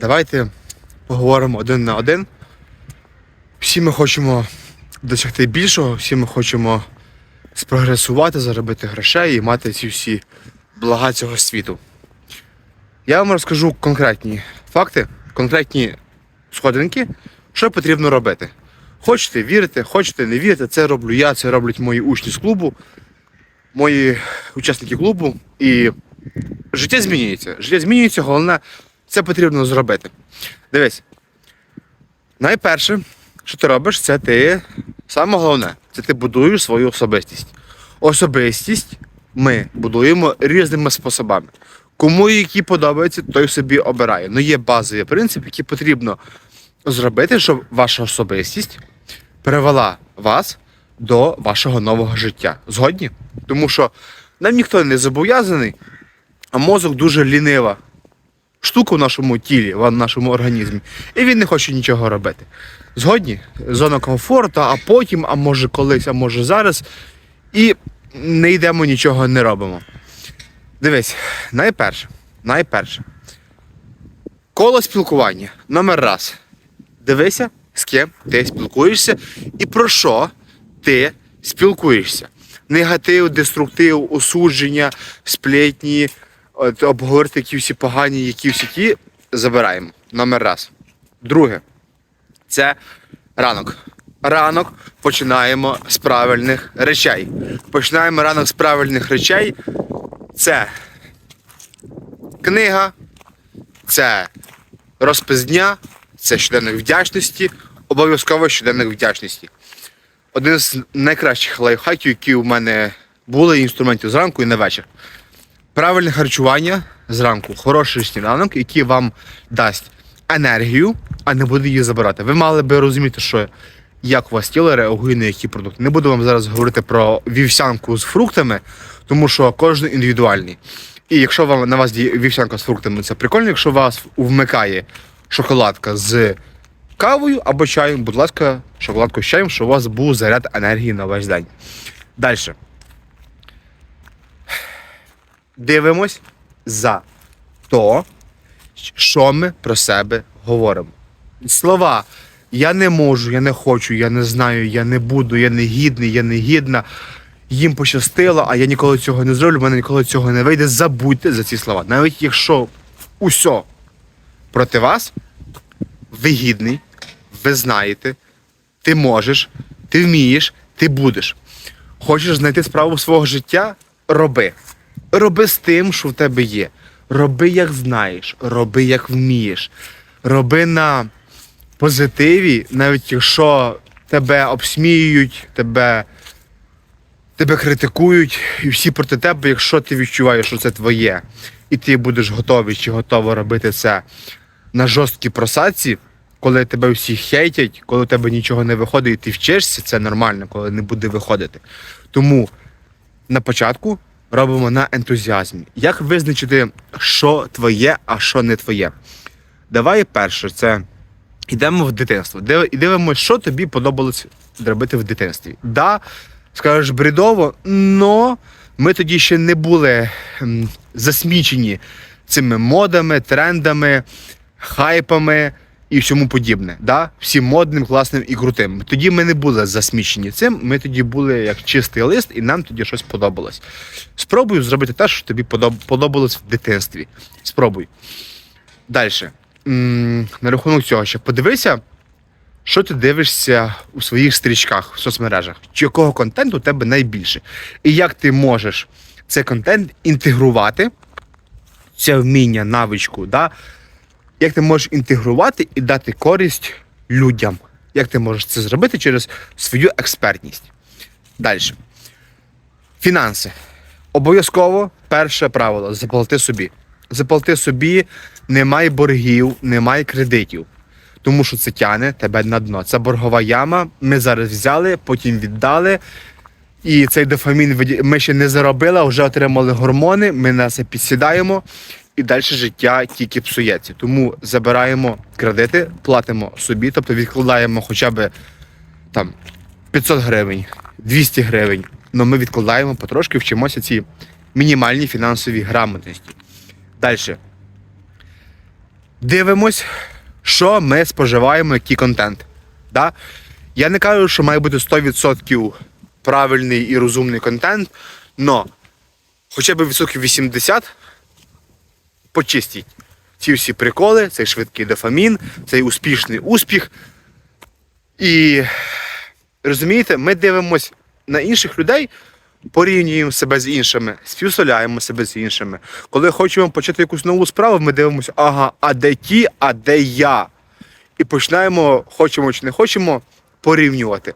Давайте поговоримо один на один. Всі ми хочемо досягти більшого, всі ми хочемо спрогресувати, заробити грошей і мати ці всі блага цього світу. Я вам розкажу конкретні факти, конкретні сходинки, що потрібно робити. Хочете вірите, хочете не вірите, це роблю я, це роблять мої учні з клубу, мої учасники клубу. І життя змінюється. Життя змінюється, головне, це потрібно зробити. Дивись. Найперше, що ти робиш, це ти. Саме головне, це ти будуєш свою особистість. Особистість ми будуємо різними способами. Кому які подобаються, той собі обирає. Ну є базовий принцип, який потрібно зробити, щоб ваша особистість привела вас до вашого нового життя. Згодні? Тому що нам ніхто не зобов'язаний, а мозок дуже лінива штука в нашому тілі, в нашому організмі, і він не хоче нічого робити. Згодні? Зона комфорту, а потім, а може колись, а може зараз. І не йдемо, нічого не робимо. Дивись, найперше, найперше. Коло спілкування. Номер раз. Дивися, з ким ти спілкуєшся і про що ти спілкуєшся. Негатив, деструктив, осудження, сплетні, от, обговорити які всі погані, які всі ті, забираємо. Номер раз. Друге, це ранок. Ранок починаємо з правильних речей. Починаємо ранок з правильних речей. Це книга, це розпис дня, це щоденник вдячності, обов'язково щоденник вдячності. Один з найкращих лайфхаків, які у мене були інструментів зранку і на вечір. Правильне харчування зранку, хороший сніданок, який вам дасть енергію, а не буде її забирати. Ви мали би розуміти, що як у вас тіло реагує на які продукти. Не буду вам зараз говорити про вівсянку з фруктами, тому що кожен індивідуальний. І якщо вам на вас діє вівсянка з фруктами, це прикольно. Якщо вас вмикає шоколадка з кавою або чаєм, будь ласка, шоколадку з чаєм, щоб у вас був заряд енергії на весь день. Далі. Дивимось за то, що ми про себе говоримо. Слова я не можу, я не хочу, я не знаю, я не буду, я не гідний, я не гідна. Їм пощастило, а я ніколи цього не зроблю, в мене ніколи цього не вийде. Забудьте за ці слова. Навіть якщо усе проти вас, ви гідний, ви знаєте, ти можеш, ти вмієш, ти будеш. Хочеш знайти справу свого життя? Роби. Роби з тим, що в тебе є. Роби, як знаєш, роби, як вмієш. Роби на позитиві, навіть якщо тебе обсміюють, тебе, тебе критикують, і всі проти тебе, якщо ти відчуваєш, що це твоє, і ти будеш готовий чи готова робити це на жорсткій просадці, коли тебе всі хейтять, коли у тебе нічого не виходить, і ти вчишся, це нормально, коли не буде виходити. Тому на початку робимо на ентузіазмі. Як визначити, що твоє, а що не твоє? Давай перше, це йдемо в дитинство. І дивимося, що тобі подобалось робити в дитинстві. Да, скажеш бредово, но ми тоді ще не були засмічені цими модами, трендами, хайпами і всьому подібне. Да? Всім модним, класним і крутим. Тоді ми не були засмічені цим, ми тоді були як чистий лист, і нам тоді щось подобалось. Спробуй зробити те, що тобі подобалось в дитинстві. Спробуй. Далі. На рахунок цього ще подивися, що ти дивишся у своїх стрічках в соцмережах, чи якого контенту у тебе найбільше. І як ти можеш цей контент інтегрувати, це вміння, навичку, да? Як ти можеш інтегрувати і дати користь людям. Як ти можеш це зробити через свою експертність. Далі. Фінанси. Обов'язково перше правило заплати собі. Заплати собі, немає боргів, немає кредитів. Тому що це тягне тебе на дно. Це боргова яма. Ми зараз взяли, потім віддали. І цей дофамін ми ще не заробили, вже отримали гормони. Ми на це підсідаємо, і далі життя тільки псується. Тому забираємо кредити, платимо собі, тобто відкладаємо хоча б там 500 гривень, 200 гривень. але ми відкладаємо потрошки, вчимося ці мінімальні фінансові грамотності. Далі. дивимось, що ми споживаємо, який контент. Да? Я не кажу, що має бути 100% правильний і розумний контент, але хоча б відсотків 80 почистіть ці всі приколи, цей швидкий дофамін, цей успішний успіх. І розумієте, ми дивимось на інших людей, порівнюємо себе з іншими, співставляємо себе з іншими. Коли хочемо почати якусь нову справу, ми дивимося, ага, а де ті, а де я. І починаємо, хочемо чи не хочемо, порівнювати.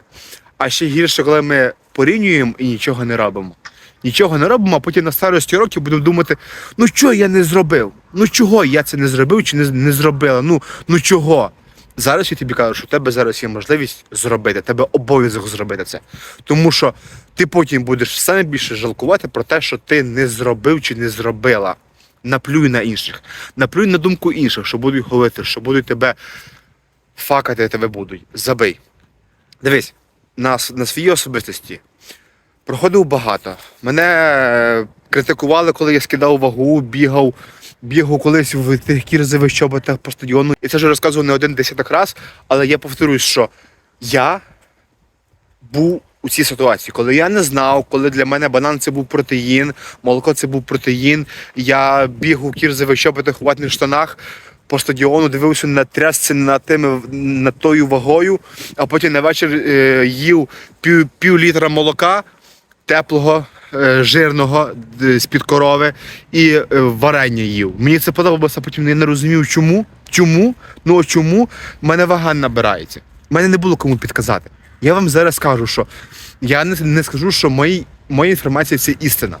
А ще гірше, коли ми порівнюємо і нічого не робимо. Нічого не робимо, а потім на старості років будемо думати, ну чого я не зробив? Ну чого я це не зробив чи не, не зробила? Ну, ну чого? Зараз я тобі кажу, що в тебе зараз є можливість зробити, тебе обов'язок зробити це. Тому що ти потім будеш саме більше жалкувати про те, що ти не зробив чи не зробила. Наплюй на інших, наплюй на думку інших, що будуть говорити, що будуть тебе факати, тебе будуть. Забий. Дивись, на, на своїй особистості проходив багато. Мене е, критикували, коли я скидав вагу, бігав, бігав колись в тих кірзових чоботах по стадіону. І це вже розказував не один десяток раз, але я повторюсь, що я був у цій ситуації, коли я не знав, коли для мене банан це був протеїн, молоко це був протеїн. Я біг у кірзових чоботах у ватних штанах. По стадіону дивився на трясці над тими над тою вагою, а потім на вечір е, їв пів, пів літра молока теплого, е, жирного з-під корови і е, варення їв. Мені це подобалося, потім я не розумів, чому. Чому? Ну чому в мене вага набирається? У мене не було кому підказати. Я вам зараз скажу, що я не, не скажу, що мої, моя інформація це істина.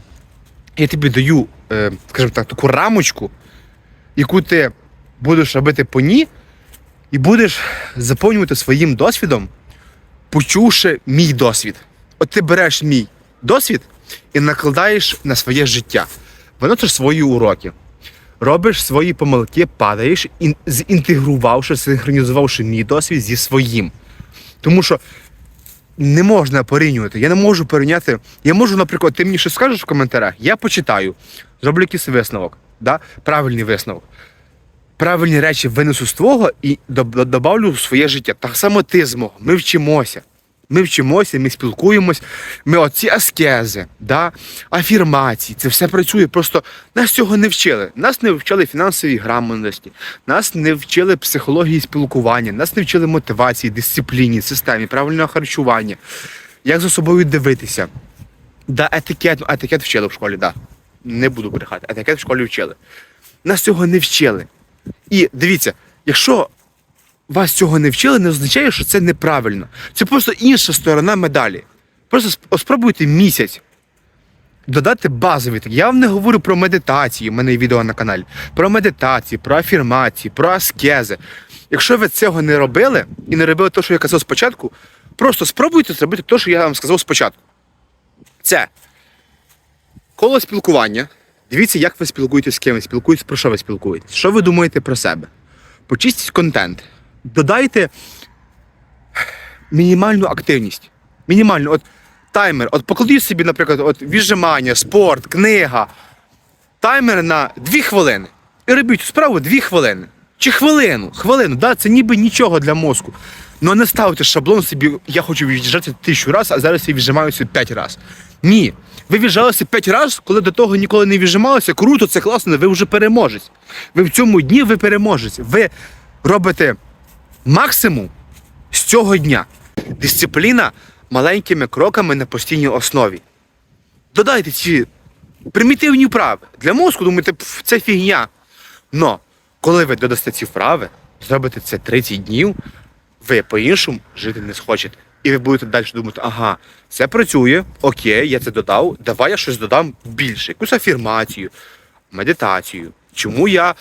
Я тобі даю, е, скажімо так, таку рамочку, яку ти будеш робити по ній, і будеш заповнювати своїм досвідом, почувши мій досвід. От ти береш мій досвід і накладаєш на своє життя. Виносиш свої уроки, робиш свої помилки, падаєш, ін- зінтегрувавши, синхронізувавши мій досвід зі своїм. Тому що не можна порівнювати. Я не можу порівняти. Я можу, наприклад, ти мені щось скажеш в коментарях, я почитаю, зроблю якийсь висновок, да? правильний висновок. Правильні речі винесу з твого і добавлю в своє життя. Так само ти з мого. Ми вчимося. Ми вчимося, ми спілкуємось. Ми оці аскези, да? афірмації, це все працює. Просто нас цього не вчили. Нас не вчили фінансовій грамотності, нас не вчили психології спілкування, нас не вчили мотивації, дисципліні, системі, правильного харчування, як за собою дивитися. Да, етикет, ну, етикет вчили в школі, да. Не буду брехати. Етикет в школі вчили. Нас цього не вчили. І дивіться, якщо вас цього не вчили, не означає, що це неправильно. Це просто інша сторона медалі. Просто спробуйте місяць додати базові. Я вам не говорю про медитації, у мене є відео на каналі. Про медитації, про афірмації, про аскези. Якщо ви цього не робили і не робили те, що я казав спочатку, просто спробуйте зробити те, що я вам сказав спочатку. Це коло спілкування. Дивіться, як ви спілкуєтесь з ким ви спілкуєтесь, про що ви спілкуєтесь. Що ви думаєте про себе? Почистіть контент. Додайте мінімальну активність. Мінімальну. От таймер. От покладіть собі, наприклад, от віджимання, спорт, книга. Таймер на 2 хвилини. І робіть справу 2 хвилини. Чи хвилину, хвилину, да, це ніби нічого для мозку. Ну не ставте шаблон собі, я хочу віджати тисячу разів, а зараз я віджимаюся 5 разів. Ні. Ви віджалися 5 разів, коли до того ніколи не віджималися. Круто, це класно, ви вже переможець. Ви в цьому дні ви переможець. Ви робите максимум з цього дня. Дисципліна маленькими кроками на постійній основі. Додайте ці примітивні вправи. Для мозку думаєте, це фігня. Но коли ви додасте ці вправи, зробите це 30 днів, ви по-іншому жити не схочете. І ви будете далі думати, ага, це працює, окей, я це додав, давай я щось додам більше, якусь афірмацію, медитацію. Чому я,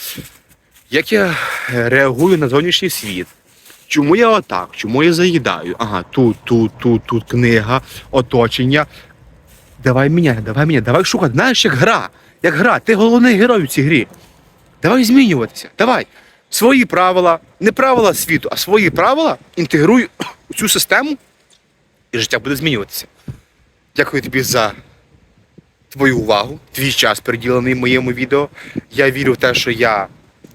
як я е, реагую на зовнішній світ? Чому я отак? Чому я заїдаю? Ага, тут, тут, тут, тут книга, оточення. Давай міняй, давай міняй, давай шукати. Знаєш, як гра. Як гра, ти головний герой у цій грі. Давай змінюватися. Давай. Свої правила, не правила світу, а свої правила інтегруй у цю систему, і життя буде змінюватися. Дякую тобі за твою увагу, твій час приділений моєму відео. Я вірю в те, що я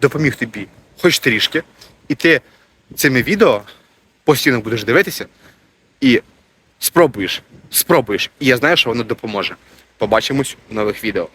допоміг тобі хоч трішки, і ти цими відео постійно будеш дивитися і спробуєш, спробуєш. І я знаю, що воно допоможе. Побачимось у нових відео.